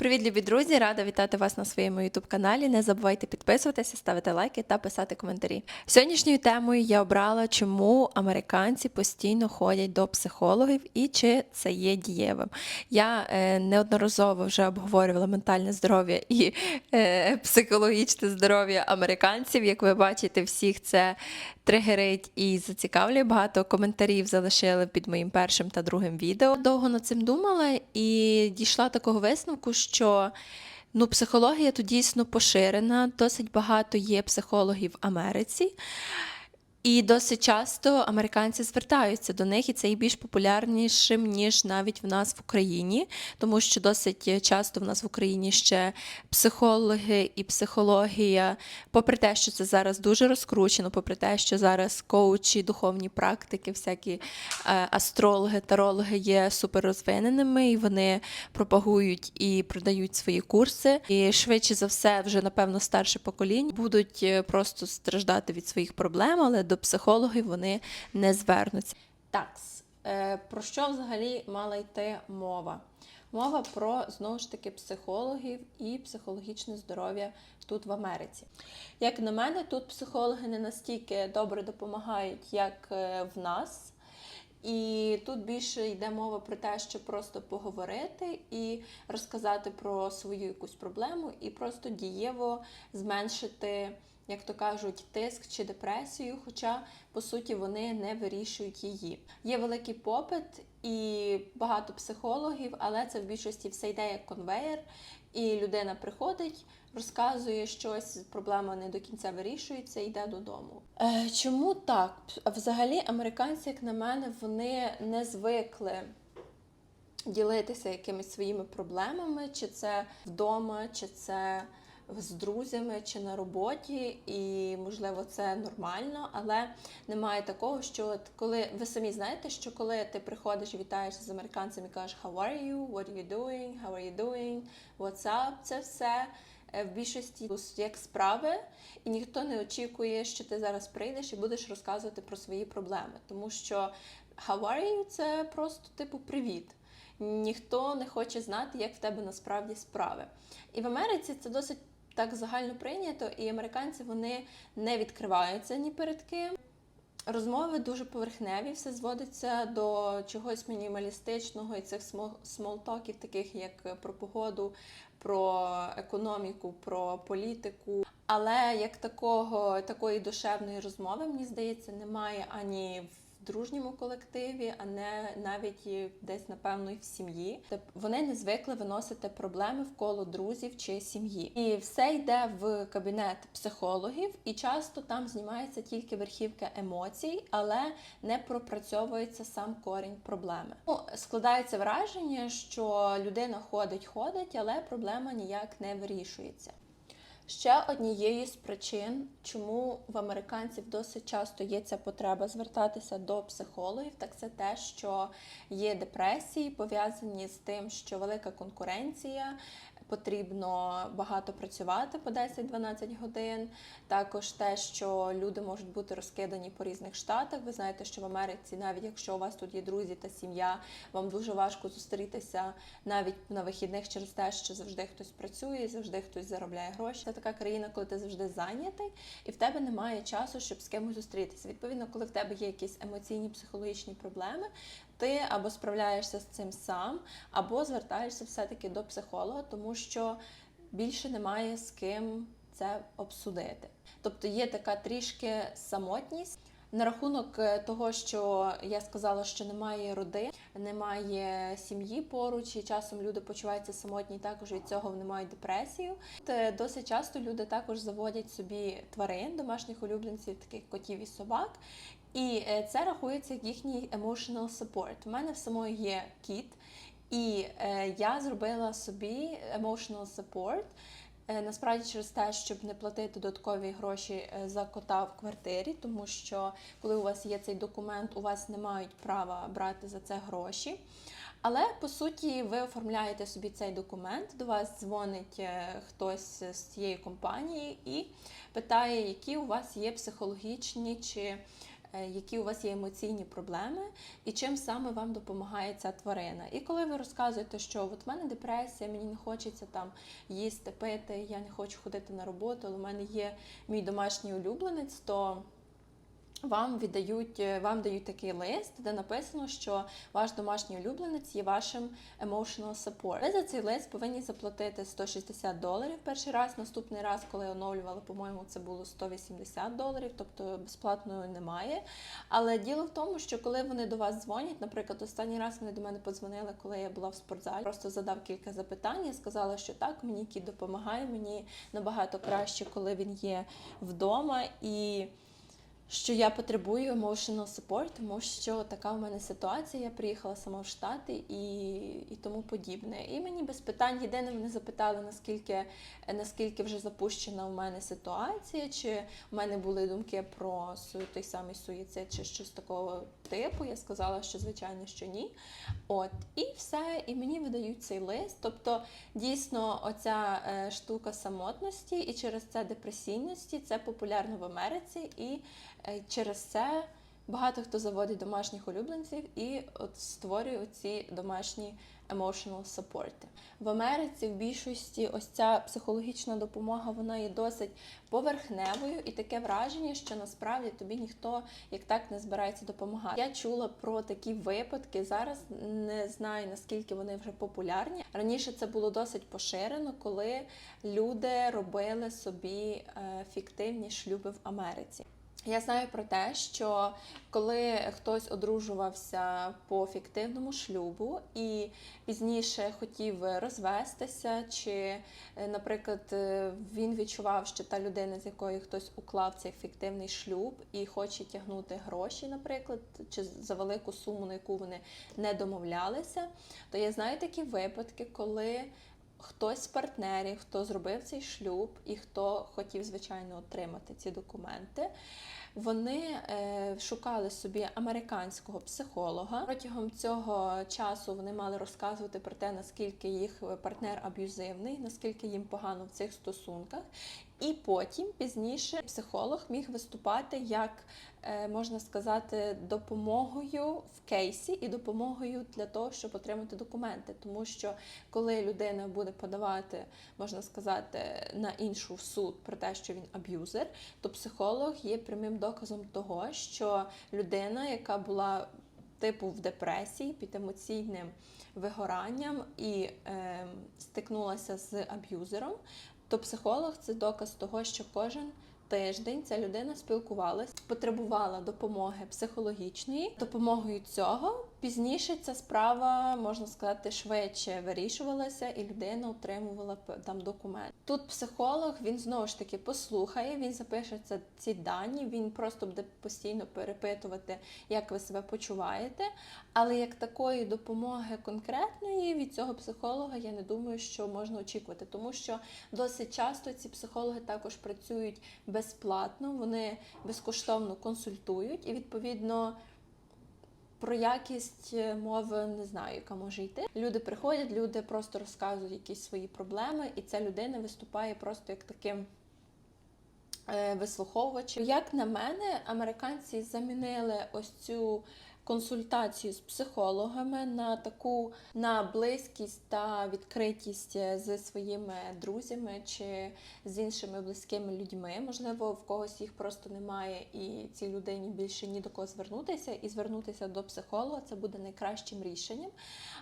Привіт, любі друзі! Рада вітати вас на своєму youtube каналі. Не забувайте підписуватися, ставити лайки та писати коментарі. Сьогоднішньою темою я обрала, чому американці постійно ходять до психологів і чи це є дієвим. Я е, неодноразово вже обговорювала ментальне здоров'я і е, психологічне здоров'я американців. Як ви бачите, всіх це тригерить і зацікавлює. Багато коментарів залишили під моїм першим та другим відео. Довго над цим думала і дійшла такого висновку, що ну, психологія тут дійсно поширена, досить багато є психологів в Америці. І досить часто американці звертаються до них, і це є більш популярнішим, ніж навіть в нас в Україні, тому що досить часто в нас в Україні ще психологи і психологія, попри те, що це зараз дуже розкручено, попри те, що зараз коучі, духовні практики, всякі е, астрологи, тарологи є суперрозвиненими, і вони пропагують і продають свої курси. І швидше за все, вже напевно старше покоління будуть е, просто страждати від своїх проблем, але до психологів вони не звернуться. Так, про що взагалі мала йти мова? Мова про знову ж таки психологів і психологічне здоров'я тут в Америці. Як на мене, тут психологи не настільки добре допомагають, як е, в нас. І тут більше йде мова про те, щоб просто поговорити і розказати про свою якусь проблему, і просто дієво зменшити, як то кажуть, тиск чи депресію, хоча по суті вони не вирішують її. Є великий попит і багато психологів, але це в більшості все йде як конвейер, і людина приходить. Розказує щось, проблема не до кінця вирішується, йде додому. Е, чому так? Взагалі, американці, як на мене, вони не звикли ділитися якимись своїми проблемами, чи це вдома, чи це з друзями, чи на роботі, і можливо це нормально, але немає такого, що коли ви самі знаєте, що коли ти приходиш і вітаєшся з американцями і кажеш How are you? What are you doing? How are you doing? What's up? Це все. е, В більшості як справи, і ніхто не очікує, що ти зараз прийдеш і будеш розказувати про свої проблеми. Тому що how are you – це просто типу привіт. Ніхто не хоче знати, як в тебе насправді справи. І в Америці це досить так загально прийнято, і американці вони не відкриваються ні перед ким. Розмови дуже поверхневі, все зводиться до чогось мінімалістичного і цих смол- смолтоків, таких як про погоду, про економіку, про політику. Але як такого, такої душевної розмови, мені здається, немає ані в дружньому колективі, а не навіть десь, напевно, і в сім'ї. Вони не звикли виносити проблеми в коло друзів чи сім'ї. І все йде в кабінет психологів, і часто там знімається тільки верхівка емоцій, але не пропрацьовується сам корінь проблеми. Ну, складається враження, що людина ходить, ходить, але проблема ніяк не вирішується. Ще однією з причин, чому в американців досить часто є ця потреба звертатися до психологів, так це те, що є депресії, пов'язані з тим, що велика конкуренція, потрібно багато працювати по 10-12 годин. Також те, що люди можуть бути розкидані по різних штатах. Ви знаєте, що в Америці, навіть якщо у вас тут є друзі та сім'я, вам дуже важко зустрітися навіть на вихідних через те, що завжди хтось працює, завжди хтось заробляє гроші. Це така країна, коли ти завжди зайнятий, і в тебе немає часу, щоб з кимось зустрітися. Відповідно, коли в тебе є якісь емоційні психологічні проблеми, ти або справляєшся з цим сам, або звертаєшся все-таки до психолога, тому що більше немає з ким це обсудити. Тобто є така трішки самотність. На рахунок е, того, що я сказала, що немає родин, немає сім'ї поруч, і часом люди почуваються самотні, також від цього вони мають депресію. Та Досить часто люди також заводять собі тварин, домашніх улюбленців, таких котів і собак. І е, це рахується як їхній emotional support. У мене в самої є кіт, і е, я зробила собі emotional support. Е, Насправді через те, щоб не платити додаткові гроші за кота в квартирі, тому що коли у вас є цей документ, у вас не мають права брати за це гроші. Але по суті, ви оформляєте собі цей документ, до вас дзвонить хтось з цієї компанії і питає, які у вас є психологічні чи які у вас є емоційні проблеми, і чим саме вам допомагає ця тварина. І коли ви розказуєте, що от в мене депресія, мені не хочеться там їсти, пити, я не хочу ходити на роботу, але в мене є мій домашній улюбленець, то вам віддають, е, вам дають такий лист, де написано, що ваш домашній улюбленець є вашим emotional support. Ви за цей лист повинні заплатити 160 доларів перший раз. Наступний раз, коли оновлювали, по-моєму, це було 180 доларів, тобто безплатної немає. Але діло в тому, що коли вони до вас дзвонять, наприклад, останній раз вони до мене подзвонили, коли я була в спортзалі, просто задав кілька запитань. Я сказала, що так, мені кіт допомагає, мені набагато краще, коли він є вдома і що я потребую emotional support, тому що така в мене ситуація. Я приїхала сама в Штати і, і тому подібне. І мені без питань єдине вони запитали, наскільки, наскільки вже запущена в мене ситуація, чи в мене були думки про той самий суїцид, чи щось такого типу. Я сказала, що звичайно, що ні. От, і все, і мені видають цей лист. Тобто, дійсно, оця е, штука самотності і через це депресійності це популярно в Америці, і е, через це багато хто заводить домашніх улюбленців і от створює ці домашні emotional support. В Америці в більшості ось ця психологічна допомога вона є досить поверхневою, і таке враження, що насправді тобі ніхто як так не збирається допомагати. Я чула про такі випадки. Зараз не знаю наскільки вони вже популярні. Раніше це було досить поширено, коли люди робили собі е, фіктивні шлюби в Америці. Я знаю про те, що коли хтось одружувався по фіктивному шлюбу і пізніше хотів розвестися, чи, е, наприклад, е, він відчував, що та людина, з якою хтось уклав цей фіктивний шлюб і хоче тягнути гроші, наприклад, чи за велику суму, на яку вони не домовлялися, то я знаю такі випадки, коли хтось з партнерів, хто зробив цей шлюб і хто хотів, звичайно, отримати ці документи, вони е, шукали собі американського психолога. Протягом цього часу вони мали розказувати про те, наскільки їх партнер аб'юзивний, наскільки їм погано в цих стосунках. І потім пізніше психолог міг виступати як е, можна сказати допомогою в кейсі і допомогою для того, щоб отримати документи. Тому що коли людина буде подавати, можна сказати, на іншу в суд про те, що він аб'юзер, то психолог є прямим доказом того, що людина, яка була типу в депресії під емоційним вигоранням і е, стикнулася з аб'юзером, то психолог це доказ того, що кожен тиждень ця людина спілкувалась, потребувала допомоги психологічної. Допомогою цього пізніше ця справа, можна сказати, швидше вирішувалася, і людина отримувала там документ. Тут психолог він знову ж таки послухає, він запише ці дані, він просто буде постійно перепитувати, як ви себе почуваєте. Але як такої допомоги конкретної від цього психолога я не думаю, що можна очікувати, тому що досить часто ці психологи також працюють безплатно, вони безкоштовно консультують, і відповідно про якість е, мови не знаю, яка може йти. Люди приходять, люди просто розказують якісь свої проблеми, і ця людина виступає просто як таким е, вислуховувачем. Як на мене, американці замінили ось цю консультацію з психологами на таку на близькість та відкритість е, з своїми друзями чи з іншими близькими людьми. Можливо, в когось їх просто немає, і цій людині більше ні до кого звернутися, і звернутися до психолога це буде найкращим рішенням.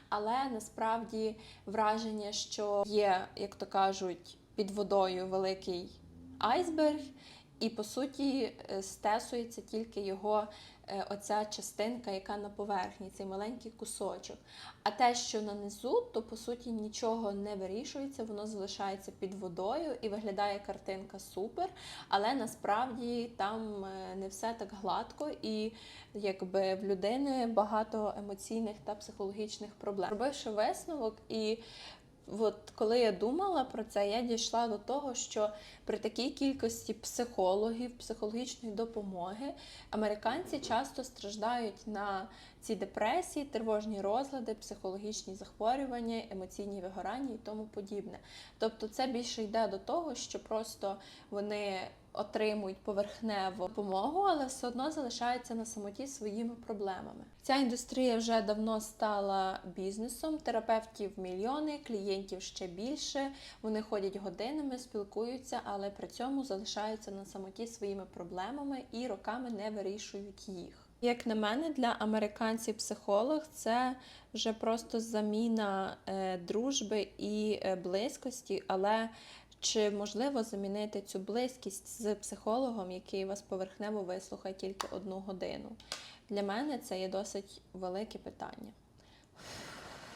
Але насправді враження, що є, як то кажуть, під водою великий айсберг, і по суті е, стесується тільки його оця частинка, яка на поверхні, цей маленький кусочок. А те, що на низу, то по суті нічого не вирішується, воно залишається під водою і виглядає картинка супер, але насправді там е, не все так гладко, і якби в людини багато емоційних та психологічних проблем. Робивши висновок і От коли я думала про це, я дійшла до того, що при такій кількості психологів, психологічної допомоги американці часто страждають на ці депресії, тривожні розлади, психологічні захворювання, емоційні вигорання і тому подібне. Тобто, це більше йде до того, що просто вони отримують поверхневу допомогу, але все одно залишаються на самоті своїми проблемами. Ця індустрія вже давно стала бізнесом. Терапевтів мільйони, клієнтів ще більше. Вони ходять годинами, спілкуються, але при цьому залишаються на самоті своїми проблемами і роками не вирішують їх. Як на мене, для американців психолог це вже просто заміна е, дружби і е, близькості, але чи можливо замінити цю близькість з психологом, який вас поверхнево вислухає тільки одну годину? Для мене це є досить велике питання.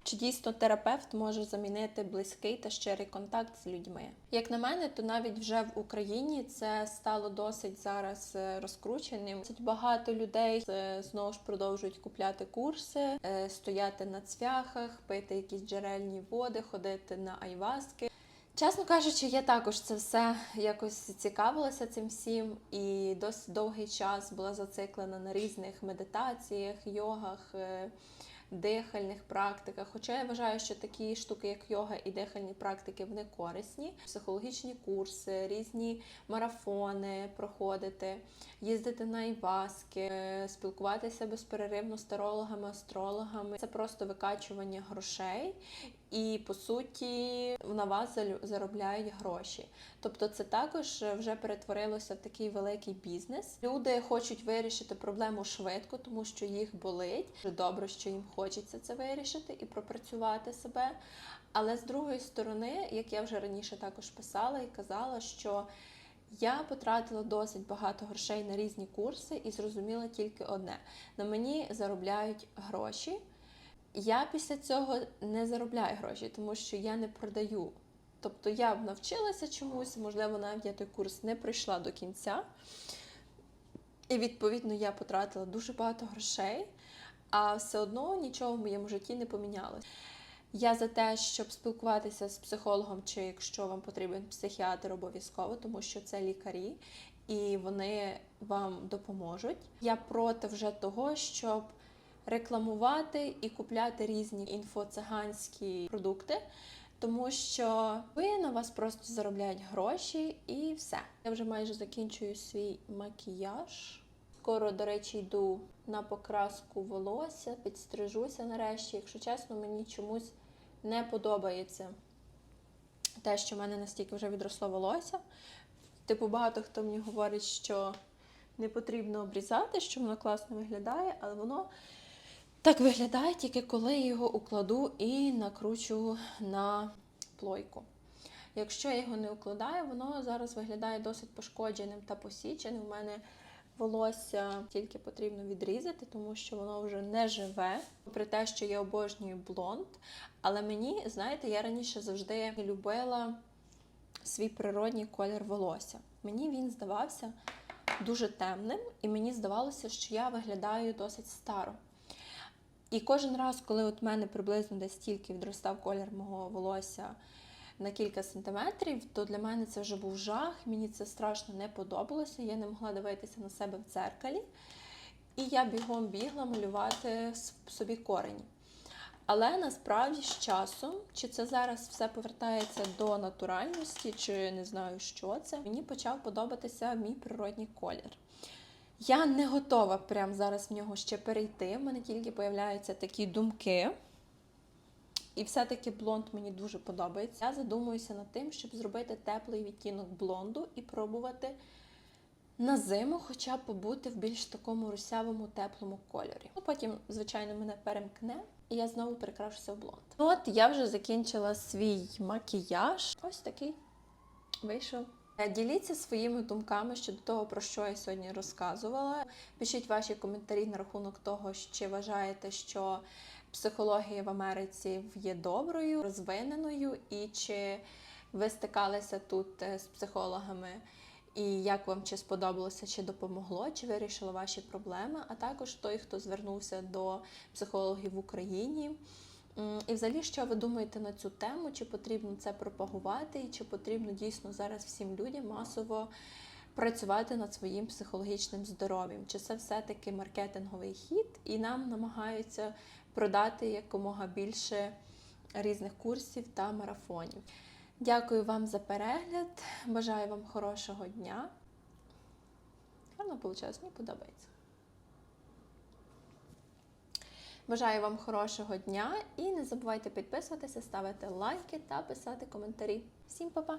Чи дійсно терапевт може замінити близький та щирий контакт з людьми? Як на мене, то навіть вже в Україні це стало досить зараз е, розкрученим. Досить багато людей е, знову ж продовжують купляти курси, е, стояти на цвяхах, пити якісь джерельні води, ходити на айваски. Чесно кажучи, я також це все якось цікавилася цим всім, і досить довгий час була зациклена на різних медитаціях, йогах, е, дихальних практиках. Хоча я вважаю, що такі штуки, як йога і дихальні практики, вони корисні. Психологічні курси, різні марафони проходити, їздити на іваски, е, спілкуватися безперервно з тарологами, астрологами. Це просто викачування грошей. І по суті на вас заробляють гроші. Тобто, це також вже перетворилося в такий великий бізнес. Люди хочуть вирішити проблему швидко, тому що їх болить. Добре, що їм хочеться це вирішити і пропрацювати себе. Але з другої сторони, як я вже раніше також писала і казала, що я потратила досить багато грошей на різні курси і зрозуміла тільки одне: на мені заробляють гроші. Я після цього не заробляю гроші, тому що я не продаю. Тобто я б навчилася чомусь, можливо, навіть я той курс не пройшла до кінця. І відповідно я потратила дуже багато грошей, а все одно нічого в моєму житті не помінялося. Я за те, щоб спілкуватися з психологом, чи якщо вам потрібен психіатр, обов'язково, тому що це лікарі, і вони вам допоможуть. Я проти вже того, щоб рекламувати і купляти різні інфоциганські продукти, тому що ви на вас просто заробляють гроші і все. Я вже майже закінчую свій макіяж. Скоро, до речі, йду на покраску волосся, підстрижуся нарешті. Якщо чесно, мені чомусь не подобається те, що в мене настільки вже відросло волосся. Типу, багато хто мені говорить, що не потрібно обрізати, що воно класно виглядає, але воно так виглядає тільки коли я його укладу і накручу на плойку. Якщо я його не укладаю, воно зараз виглядає досить пошкодженим та посіченим. У мене волосся тільки потрібно відрізати, тому що воно вже не живе. При те, що я обожнюю блонд. Але мені, знаєте, я раніше завжди любила свій природній колір волосся. Мені він здавався дуже темним, і мені здавалося, що я виглядаю досить старо. І кожен раз, коли от мене приблизно десь стільки відростав колір мого волосся на кілька сантиметрів, то для мене це вже був жах. Мені це страшно не подобалося. Я не могла дивитися на себе в дзеркалі. І я бігом бігла малювати собі корені. Але насправді з часом, чи це зараз все повертається до натуральності, чи не знаю, що це, мені почав подобатися мій природній колір. Я не готова прямо зараз в нього ще перейти. В мене тільки появляються такі думки. І все-таки блонд мені дуже подобається. Я задумуюся над тим, щоб зробити теплий відтінок блонду і пробувати на зиму хоча б побути в більш такому русявому, теплому кольорі. Ну, потім, звичайно, мене перемкне, і я знову перекрашуся в блонд. Ну, От я вже закінчила свій макіяж. Ось такий вийшов. Е, Діліться своїми думками щодо того, про що я сьогодні розказувала. Пишіть ваші коментарі на рахунок того, чи вважаєте, що психологія в Америці є доброю, розвиненою, і чи ви стикалися тут е, з психологами, і як вам чи сподобалося, чи допомогло, чи вирішило ваші проблеми, а також той, хто звернувся до психологів в Україні. І взагалі, що ви думаєте на цю тему? Чи потрібно це пропагувати, і чи потрібно дійсно зараз всім людям масово працювати над своїм психологічним здоров'ям? Чи це все-таки маркетинговий хід, і нам намагаються продати якомога більше різних курсів та марафонів? Дякую вам за перегляд. Бажаю вам хорошого дня воно вийшло, мені подобається. Бажаю вам хорошого дня і не забувайте підписуватися, ставити лайки та писати коментарі. Всім па-па!